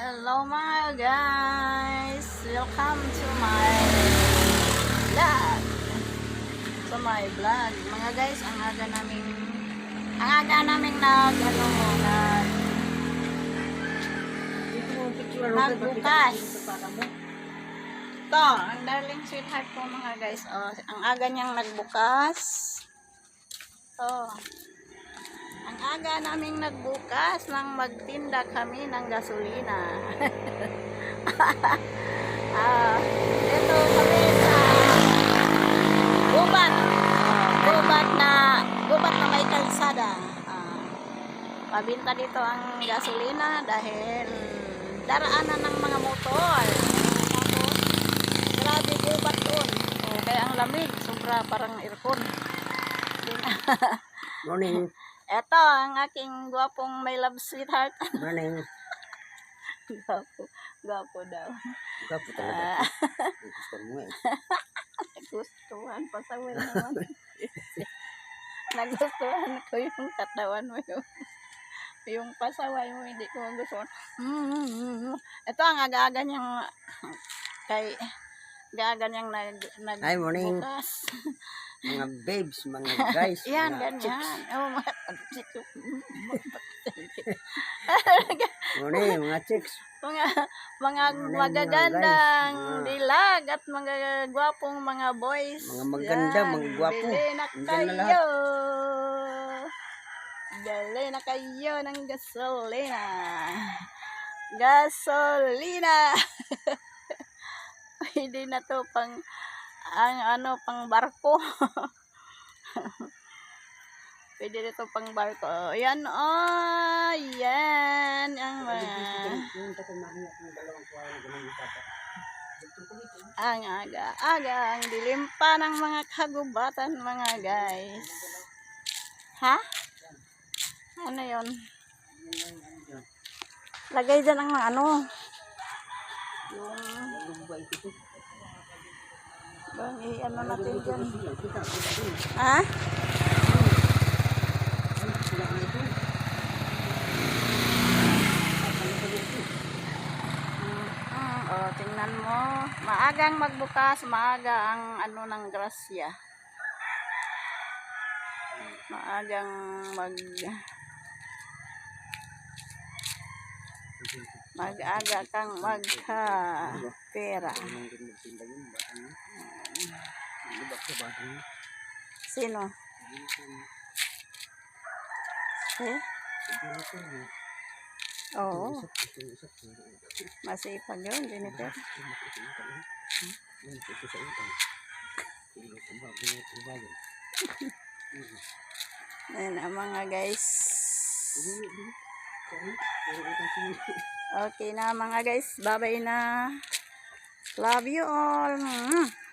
Hello mga guys! Welcome to my vlog! To my vlog. Mga guys, ang aga naming ang aga naming nag ano nag nagbukas. To, ang darling sweetheart ko mga guys. Oh, ang aga niyang nagbukas. To. Ang aga naming nagbukas nang magtinda kami ng gasolina. ah, ito kami sa gubat. Gubat na gubat na may kalsada. Ah, pabinta dito ang gasolina dahil daraanan ng mga motor. Tapos, grabe gubat doon. Oh, kaya ang lamig, sobra parang aircon. Morning. Eto, ang aking gwapong may love sweetheart. Morning. gwapo. Gwapo daw. Gwapo talaga. Ah, Gusto mo eh. nagustuhan. Pasaway naman. nagustuhan ko yung katawan mo yung yung pasaway mo hindi ko gusto. Mm, Ito ang aga-aga niyang kay aga niyang nag, nag Hi, morning. Mga babes, mga guys. Yan, mga chicks. ganyan. Oh, mga chicks. Mga chicks. mga mga Morning, magagandang mga guys. Dilag at mga gwapong mga boys. Mga maganda, Yan, mga gwapo. Bili na Andyan na kayo. Bili na kayo ng gasolina. Gasolina. Pwede na to pang ang ano pang barko. Pwede dito pang barko. Oh, yan oh, yan ang mga ang aga-aga, ang dilim pa ng mga kagubatan mga guys. Ha? Ano yon? Lagay dyan ang ano. Yung, bang, i-ano natin dyan. Ha? Mm, oh, tingnan mo. Maagang magbukas, maaga ang ano ng grasya. Maagang mag mag-aga kang magka pera. Sino? Eh? Oo. Masipag yun, Jennifer. Ayan ang mga guys. Okay na mga guys. Bye-bye na. Love you all. Mm.